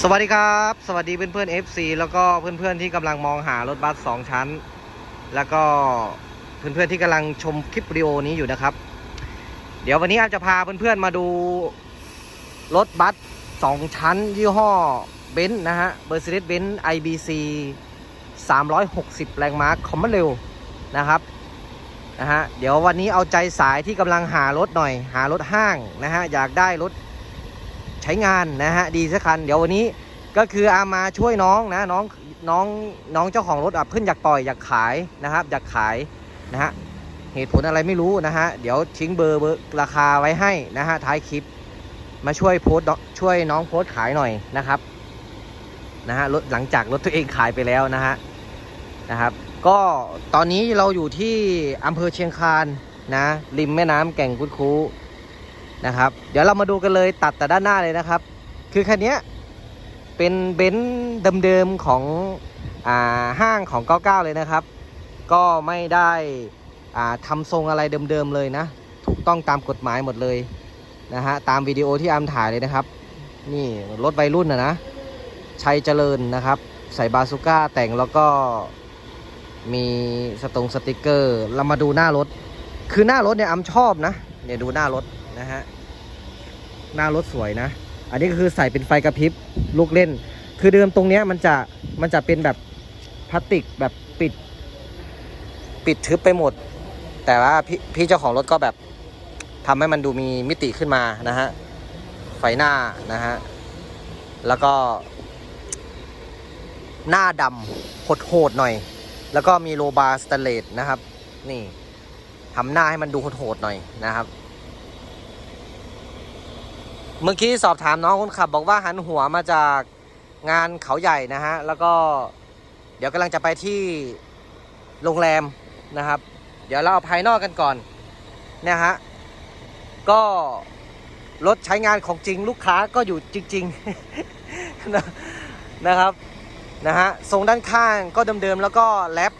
สวัสดีครับ สวัสดีเพื่อนเพื่อน FC แล้วก็เพื่อนเพื่อนๆที่กำลังมองหารถบัสสองชั้น แล้วก็เพื่อนเพื่อนๆที่กำลังชมคลิปวิดีโอนี้อยู่นะครับ เดี๋ยววันนี้อาจจะพาเพื่อนเพื่อนๆมาดูรถบัสสองชั้น ยี่ห้อเบนซ์นะฮะ Mercedes Benz IBC 360 แรงม้าคอมมอนเร็วนะครับนะฮะเดี๋ยววันนี้เอาใจสายที่กำลังหารถหน่อย หารถห้างนะฮะอยากได้รถ ใช้งานนะฮะดีสักคัน เดี๋ยววันนี้ก็คืออามาช่วยน้องนะน้องน้องน้องเจ้าของรถอะเพิ่งอยากปล่อยอยากขายนะครับอยากขายนะฮะเหตุผลอะไรไม่รู้นะฮะเดี๋ยวทิ้งเบอร์เบอร์ราคาไว้ให้นะฮะท้ายคลิป มาช่วยโพสช่วยน้องโพสขายหน่อยนะครับนะฮะรถหลังจากรถตัวเองขายไปแล้วนะฮะนะครับก็ตอนนี้เราอยู่ที่อำเภอเชียงคานนะริมแม่น้ำแก่งกุดคู นะครับ เดี๋ยวเรามาดูกันเลยตัดแต่ด้านหน้าเลยนะครับ คือคันนี้เป็นเบนซ์เดิมๆของอ่าห้างของ 99 เลยนะครับ ก็ไม่ได้อ่าทำทรงอะไรเดิมๆเลยนะ ถูกต้องตามกฎหมายหมดเลยนะฮะตามวิดีโอที่อามถ่ายเลยนะครับ นี่รถวัยรุ่นนะนะชัยเจริญนะครับ ใส่บาซูก้าแต่งแล้วก็มีสตงสติกเกอร์ เรามาดูหน้ารถ คือหน้ารถเนี่ยอามชอบนะเนี่ยดูหน้ารถ นะฮะ หน้ารถสวยนะ อันนี้ก็คือใส่เป็นไฟกระพริบลูกเล่น คือเดิมตรงเนี้ยมันจะมันจะเป็นแบบพลาสติกแบบปิด ปิดทึบไปหมด แต่ว่าพี่พี่เจ้าของรถก็แบบทำให้มันดูมีมิติขึ้นมานะฮะ ไฟหน้านะฮะ แล้วก็ หน้าดำโหดๆหน่อย แล้วก็มีโลบาร์สแตนเลสนะครับ นี่ทำหน้าให้มันดูโหดๆหน่อยนะครับ เมื่อกี้สอบถามน้องคนขับ บอกว่าหันหัวมาจากงานเขาใหญ่นะฮะ แล้วก็เดี๋ยวกำลังจะไปที่โรงแรมนะครับ เดี๋ยวเราเอาภายนอกกันก่อนเนี่ยฮะ ก็รถใช้งานของจริงลูกค้าก็อยู่จริงๆนะนะครับนะฮะทรงด้านข้างก็เดิมๆแล้วก็แรป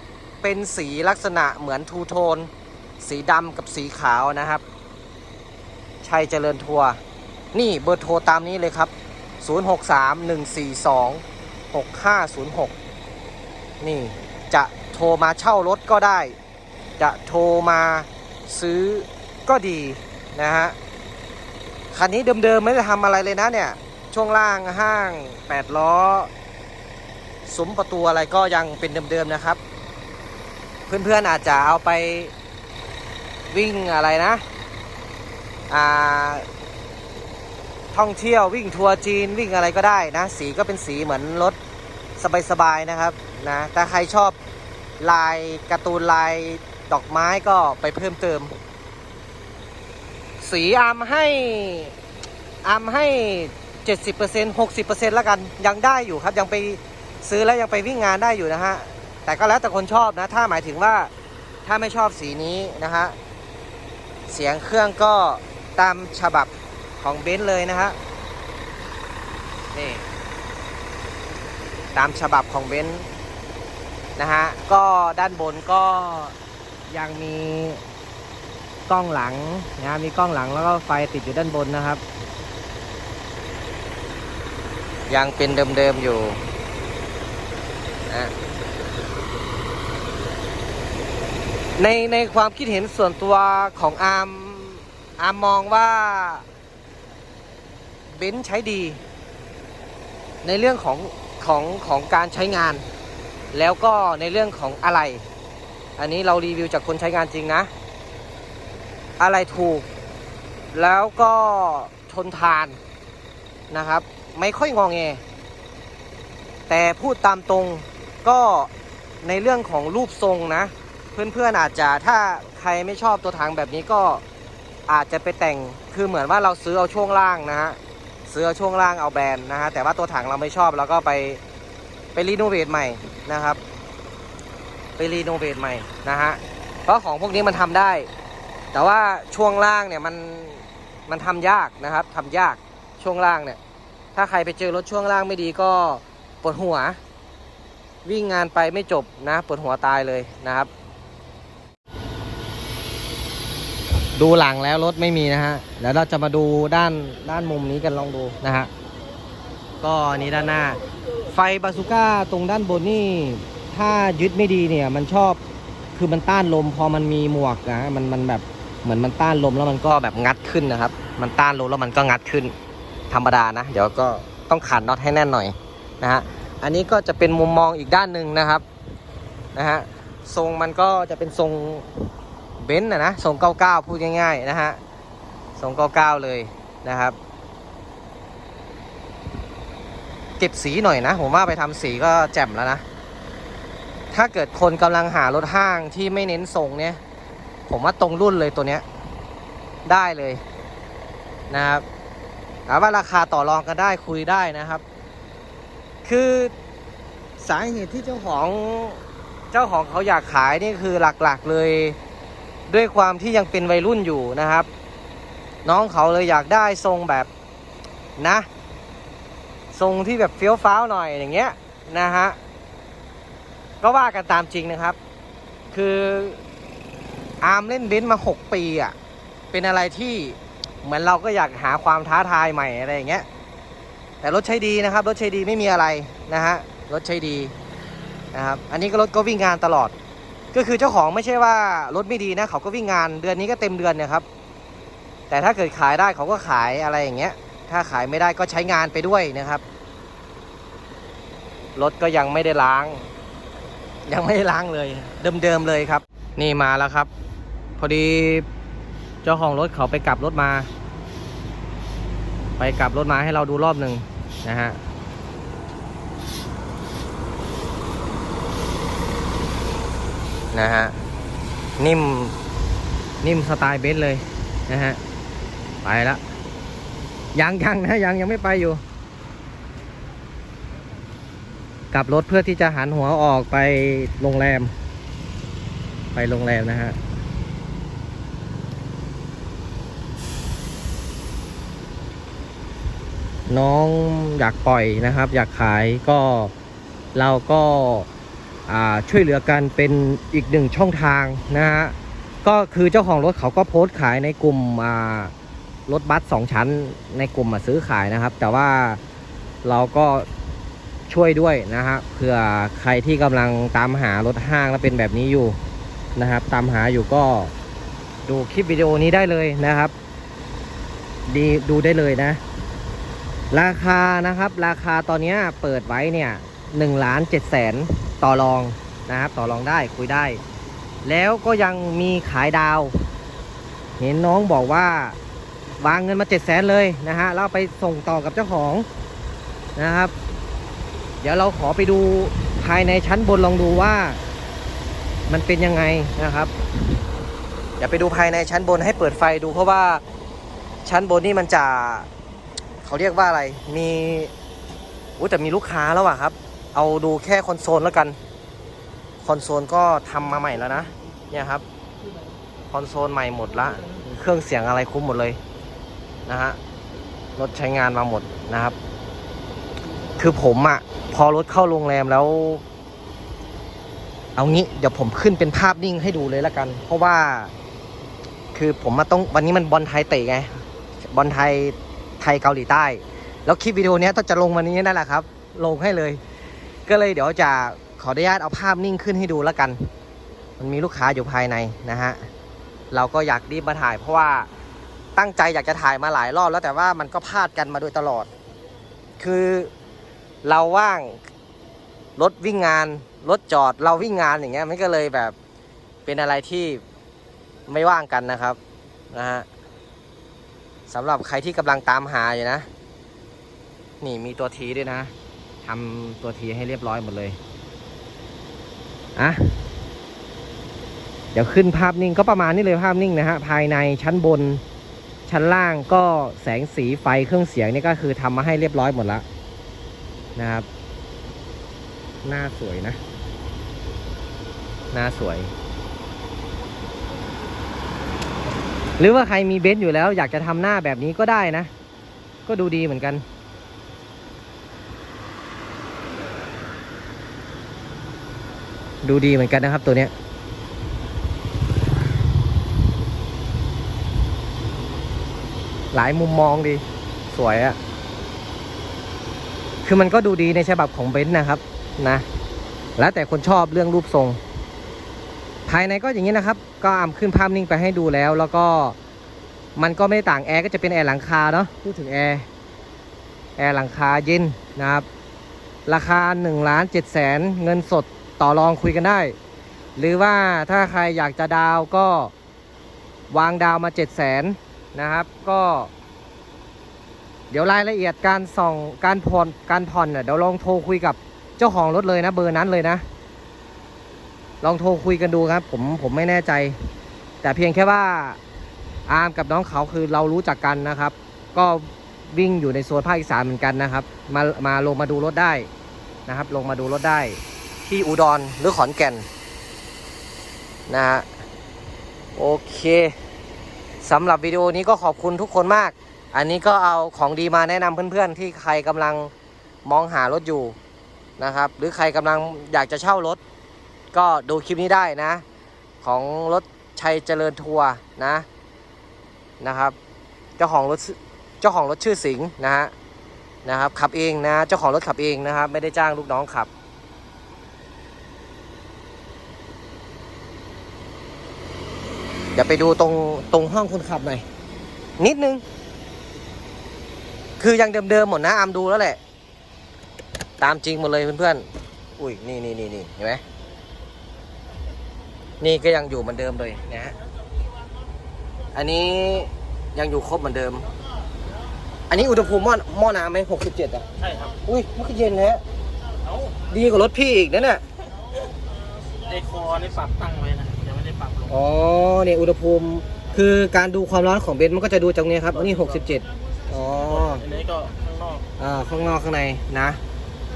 เป็นสีลักษณะเหมือนทูโทน สีดำกับสีขาวนะครับ ชัยเจริญทัวร์ นี่เบอร์โทรตามนี้เลยครับ 0631426506 นี่จะโทรมาเช่ารถก็ได้ จะโทรมาซื้อก็ดีนะฮะ คันนี้เดิมๆไม่ได้ทำอะไรเลยนะเนี่ย ช่วงล่างห้าง 8 ล้อซุ้มประตูอะไรก็ยังเป็นเดิมๆนะครับ เพื่อนๆอาจจะเอาไปวิ่งอะไรนะ อ่า ท่องเที่ยววิ่งทัวร์จีนวิ่งอะไรก็ได้นะ สีก็เป็นสีเหมือนรถสบายๆนะครับนะถ้าใครชอบลายการ์ตูนลายดอกไม้ก็ไปเพิ่มเติม สีอามให้อาร์มให้ 70% 60%แล้วกันยังได้อยู่ครับยังไปซื้อแล้วยังไปวิ่งงานได้อยู่นะฮะแต่ก็แล้วแต่คนชอบนะ ถ้าหมายถึงว่าถ้าไม่ชอบสีนี้นะฮะเสียงเครื่องก็ตามฉบับ ของเบนซ์เลยนะฮะนี่ตามฉบับของเบนซ์นะฮะก็ด้านบนก็ยังมีกล้องหลังนะฮะมีกล้องหลังแล้วก็ไฟติดอยู่ด้านบนนะครับ ยังเป็นเดิมๆอยู่นะในในความคิดเห็นส่วนตัวของอาร์มอาร์มมองว่า บนซ์ใช้ดี ในเรื่องของของของการใช้งาน แล้วก็ในเรื่องของอะไร อันนี้เรารีวิวจากคนใช้งานจริงนะ อะไรถูก แล้วก็ทนทานนะครับ ไม่ค่อยงองแง แต่พูดตามตรงก็ในเรื่องของรูปทรงนะ เพื่อนๆอาจจะถ้าใครไม่ชอบตัวถังแบบนี้ก็อาจจะไปแต่งคือเหมือนว่าเราซื้อเอาช่วงล่างนะฮะ ซื้อช่วงล่างเอาแบรนด์นะฮะแต่ว่าตัวถังเราไม่ชอบเราก็ไปไปรีโนเวทใหม่นะครับ ไปรีโนเวทใหม่นะฮะเพราะของพวกนี้มันทำได้ แต่ว่าช่วงล่างเนี่ยมันมันทำยากนะครับทำยากช่วงล่างเนี่ย ถ้าใครไปเจอรถช่วงล่างไม่ดีก็ปวดหัว วิ่งงานไปไม่จบนะปวดหัวตายเลยนะครับ ดูหลังแล้วรถไม่มีนะฮะเดี๋ยวเราจะมาดูด้านด้านมุมนี้กันลองดูนะฮะก็อันนี้ด้านหน้า ไฟบาซูก้าตรงด้านบนนี่ถ้ายึดไม่ดีเนี่ย มันชอบคือมันต้านลมพอมันมีหมวกนะมันมันแบบเหมือนมันต้านลมแล้วมันก็แบบงัดขึ้นนะครับ มันต้านลมแล้วมันก็งัดขึ้น ธรรมดานะ เดี๋ยวก็ต้องขันน็อตให้แน่นหน่อยนะฮะอันนี้ก็จะเป็นมุมมองอีกด้านหนึ่งนะครับนะฮะทรงมันก็จะเป็นทรง เบนซ์นะนะทรง99 พูดง่ายๆนะฮะทรง99 เลยนะครับ เก็บสีหน่อยนะ ผมว่าไปทำสีก็แจ่มแล้วนะ ถ้าเกิดคนกำลังหารถห้างที่ไม่เน้นทรงเนี่ย ผมว่าตรงรุ่นเลยตัวเนี้ย ได้เลยนะครับถามว่าราคาต่อรองกันได้คุยได้นะครับ คือสาเหตุที่เจ้าของเจ้าของเขาอยากขายนี่คือหลักๆเลย ด้วยความที่ยังเป็นวัยรุ่นอยู่นะครับ น้องเขาเลยอยากได้ทรงแบบนะ ทรงที่แบบเฟี้ยวฟ้าวหน่อยอย่างเงี้ยนะฮะก็ว่ากันตามจริงนะครับ คืออาร์มเล่นเบนซ์มา 6 ปีอะ่ะเป็นอะไรที่เหมือนเราก็อยากหาความท้าทายใหม่อะไรอย่างเงี้ยแต่รถใช้ดีนะครับ รถใช้ดีไม่มีอะไรนะฮะรถใช้ดีนะครับอันนี้ก็รถก็วิ่งงานตลอด ก็คือเจ้าของไม่ใช่ว่ารถไม่ดีนะเขาก็วิ่งงานเดือนนี้ก็เต็มเดือนเนี่ยครับแต่ถ้าเกิดขายได้เขาก็ขายอะไรอย่างเงี้ย ถ้าขายไม่ได้ก็ใช้งานไปด้วยนะครับรถก็ยังไม่ได้ล้าง ยังไม่ได้ล้างเลย เดิมๆเลยครับ นี่มาแล้วครับ พอดีเจ้าของรถเขาไปกลับรถมา ไปกลับรถมาให้เราดูรอบหนึ่งนะฮะ นะฮะ นิ่ม นิ่มสไตล์เบนซ์เลยนะฮะ ไปละยังยังนะยังยังไม่ไปอยู่ กลับรถเพื่อที่จะหันหัวออกไปโรงแรม ไปโรงแรมนะฮะน้องอยากปล่อยนะครับ อยากขายก็เราก็ ช่วยเหลือกันเป็นอีกหนึ่งช่องทางนะฮะก็คือเจ้าของรถเขาก็โพสต์ขายในกลุ่มรถบัสสองชั้นในกลุ่มมาซื้อขายนะครับ แต่ว่าเราก็ช่วยด้วยนะฮะเผื่อใครที่กำลังตามหารถห้างแล้วเป็นแบบนี้อยู่นะครับ ตามหาอยู่ก็ดูคลิปวิดีโอนี้ได้เลยนะครับ ดีดูได้เลยนะ ราคานะครับ ราคาตอนนี้เปิดไว้เนี่ยหนึ่งล้านเจ็ดแสน ต่อรองนะครับต่อรองได้คุยได้ แล้วก็ยังมีขายดาว เห็นน้องบอกว่าวางเงินมาเจ็ดแสนเลยนะฮะแล้วเอาไปส่งต่อกับเจ้าของนะครับ เดี๋ยวเราขอไปดูภายในชั้นบนลองดูว่ามันเป็นยังไงนะครับเดี๋ยวไปดูภายในชั้นบนให้เปิดไฟดูเพราะว่าชั้นบนนี่มันจะเขาเรียกว่าอะไร มีอุ้ยแต่มีลูกค้าแล้วอะครับ เอาดูแค่คอนโซลแล้วกัน คอนโซลก็ทำมาใหม่แล้วนะ เนี่ยครับ คอนโซลใหม่หมดละ เครื่องเสียงอะไรคุ้มหมดเลยนะฮะ รถใช้งานมาหมดนะครับ คือผมอะพอรถเข้าโรงแรมแล้ว เอางี้เดี๋ยวผมขึ้นเป็นภาพนิ่งให้ดูเลยละกัน เพราะว่า คือผมมาต้องวันนี้มันบอลไทยเตะไง บอลไทยไทยเกาหลีใต้ แล้วคลิปวิดีโอนี้ต้องจะลงวันนี้นั่นแหละครับ ลงให้เลย ก็เลยเดี๋ยวจะขออนุญาตเอาภาพนิ่งขึ้นให้ดูแล้วกัน มันมีลูกค้าอยู่ภายในนะฮะ เราก็อยากรีบมาถ่ายเพราะว่าตั้งใจอยากจะถ่ายมาหลายรอบแล้วแต่ว่ามันก็พลาดกันมาโดยตลอด คือเราว่างรถวิ่งงานรถจอดเราวิ่งงานอย่างเงี้ยมันก็เลยแบบเป็นอะไรที่ไม่ว่างกันนะครับนะฮะสำหรับใครที่กำลังตามหาอยู่นะ นี่มีตัวทีด้วยนะ ทำตัวทีให้เรียบร้อยหมดเลยอะเดี๋ยวขึ้นภาพนิ่งก็ประมาณนี้เลยภาพนิ่งนะฮะภายในชั้นบนชั้นล่างก็แสงสีไฟเครื่องเสียงนี่ก็คือทำมาให้เรียบร้อยหมดแล้วนะครับหน้าสวยนะ หน้าสวย หรือว่าใครมีเบนซ์อยู่แล้ว อยากจะทำหน้าแบบนี้ก็ได้นะ ก็ดูดีเหมือนกัน ดูดีเหมือนกันนะครับตัวเนี้ยหลายมุมมองดี สวยอะคือมันก็ดูดีในฉบับของเบนซ์นะครับนะ แล้วแต่คนชอบเรื่องรูปทรง ภายในก็อย่างนี้นะครับ ก็อำขึ้นภาพนิ่งไปให้ดูแล้ว แล้วก็มันก็ไม่ได้ต่างแอร์ก็จะเป็นแอร์หลังคาเนาะพูดถึงแอร์แอร์หลังคาเย็นนะครับ ราคา1ล้าน7แสนเงินสด ต่อรองคุยกันได้ หรือว่าถ้าใครอยากจะดาวก็วางดาวมา 7 0 0แสนนะครับ ก็ เดี๋ยวรายละเอียดการส่องการผ่อนการผ่อนเน่ะเดี๋ยวลองโทรคุยกับเจ้าของรถเลยนะ เบอร์นั้นเลยนะ ลองโทรคุยกันดูครับ ผมผมไม่แน่ใจ แต่เพียงแค่ว่าอาร์มกับน้องเขาคือเรารู้จักกันนะครับ ก็วิ่งอยู่ในโซนภาคอีสานเหมือนกันนะครับ มามาลงมาดูรถได้นะครับ ลงมาดูรถได้ ที่อุดรหรือขอนแก่นนะฮะโอเคสำหรับวิดีโอนี้ก็ขอบคุณทุกคนมาก อันนี้ก็เอาของดีมาแนะนำเพื่อนๆ ที่ใครกำลังมองหารถอยู่นะครับ หรือใครกำลังอยากจะเช่ารถ ก็ดูคลิปนี้ได้นะ ของรถชัยเจริญทัวร์นะนะครับเจ้าของรถเจ้าของรถชื่อสิงห์นะฮะนะครับขับเองนะเจ้าของรถขับเองนะครับ ไม่ได้จ้างลูกน้องขับ เดี๋ยวไปดูตรงตรงห้องคนขับหน่อย นิดนึง คือยังเดิมๆหมดนะอามดูแล้วแหละ ตามจริงหมดเลยเพื่อนๆ อุ้ยนี่นี่นี่นี่เห็นไหมนี่ก็ยังอยู่เหมือนเดิมเลยนะฮะ อันนี้ยังอยู่ครบเหมือนเดิม อันนี้อุณหภูมิหม้อหม้อน้ำไหมหกสิบเจ็ดอะ ใช่ครับ อุ้ยมันก็เย็นแฮะเอ้าดีกว่ารถพี่อีกนะเนี่ยไอคอได้ปรับตั้งไว้นะ อ๋อเนี่ยอุณหภูมิคือการดูความร้อนของเบนซ์มันก็จะดูจากเนี้ยครับอันนี้หกสิบเจ็ดอ๋อ อันนี้ก็ข้างนอกอ่าข้างนอกข้างในนะ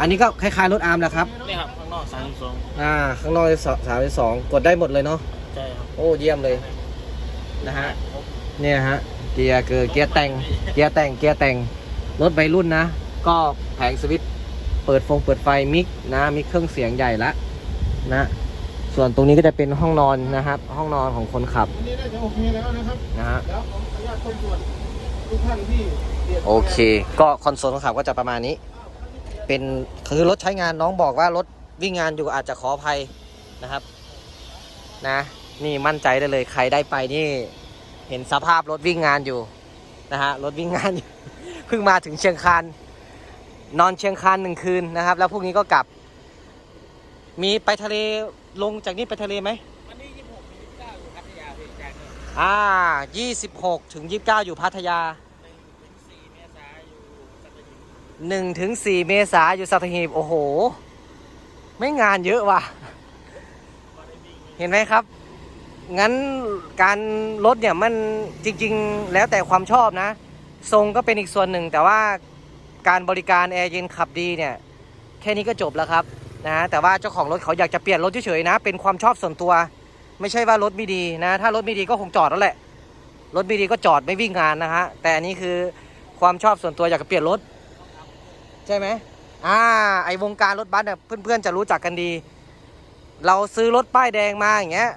อันนี้ก็คล้ายๆรถอาร์มแหละครับนี่ครับข้างนอกสามสิบสองอ่าข้างนอกสามสองกดได้หมดเลยเนาะใช่ครับโอ้เยี่ยมเลยนะฮะเนี่ยฮะเกียร์เกอร์เกียร์แต่งเกียร์แต่งเกียร์แต่งรถวัยรุ่นนะ ก็แผงสวิตช์เปิดฟงเปิดไฟมิกนะมีเครื่องเสียงใหญ่ละนะ ส่วนตรงนี้ก็จะเป็นห้องนอนนะครับ ห้องนอนของคนขับ อันนี้น่าจะโอเคแล้วนะครับนะฮะ แล้วผมขออนุญาตต้นส่วนทุกท่านที่เดือดร้นโอเค ก็คอนโซลคนขับก็จะประมาณนี้ เป็นคือรถใช้งานน้องบอกว่ารถวิ่งงานอยู่อาจจะขออภัยนะครับ นะ นี่มั่นใจได้เลยใครได้ไปนี่ เห็นสภาพรถวิ่งงานอยู่นะฮะรถวิ่งงานอยู่ เพิ่งมาถึงเชียงคานนอนเชียงคานหนึ่งคืนนะครับ แล้วพรุ่งนี้ก็กลับ มีไปทะเลลงจากนี้ไปทะเลไหมวันนี้ยี่สิบหกยี่สิบเก้าอยู่พัทยาพี่จากนี่อ่า26ถึง29อยู่พัทยาหนึ่งถึงสี่เมษาอยู่สัตหีบ1ถึง4เมษาอยู่สัตหีบโอ้โห ไม่งานเยอะว่ะเห็นไหมครับ งั้นการรถเนี่ยมันจริงๆ แล้วแต่ความชอบนะ ทรงก็เป็นอีกส่วนหนึ่ง แต่ว่าการบริการแอร์เย็นขับดีเนี่ย แค่นี้ก็จบแล้วครับ นะ แต่ว่าเจ้าของรถเขาอยากจะเปลี่ยนรถเฉยๆนะ เป็นความชอบส่วนตัว ไม่ใช่ว่ารถไม่ดีนะ ถ้ารถไม่ดีก็คงจอดแล้วแหละ รถไม่ดีก็จอดไม่วิ่งงานนะฮะ แต่อันนี้คือความชอบส่วนตัวอยากจะเปลี่ยนรถ ใช่ไหมอ่า ไอวงการรถบัสเนี่ยเพื่อนๆจะรู้จักกันดี เราซื้อรถป้ายแดงมาอย่างเงี้ย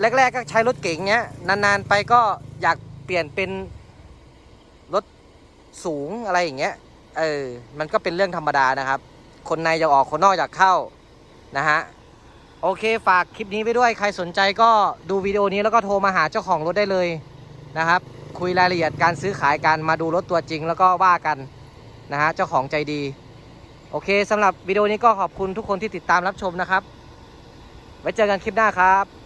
แรก ๆ ก็ใช้รถเก๋งเงี้ย นานๆไปก็อยากเปลี่ยนเป็นรถสูงอะไรอย่างเงี้ย เออ มันก็เป็นเรื่องธรรมดานะครับ คนในอยากออกคนนอกอยากเข้านะฮะโอเคฝากคลิปนี้ไว้ด้วยใครสนใจก็ดูวิดีโอนี้แล้วก็โทรมาหาเจ้าของรถได้เลยนะครับ คุยรายละเอียดการซื้อขายกันมาดูรถตัวจริงแล้วก็ว่ากันนะฮะเจ้าของใจดี โอเคสำหรับวิดีโอนี้ก็ขอบคุณทุกคนที่ติดตามรับชมนะครับ ไว้เจอกันคลิปหน้าครับ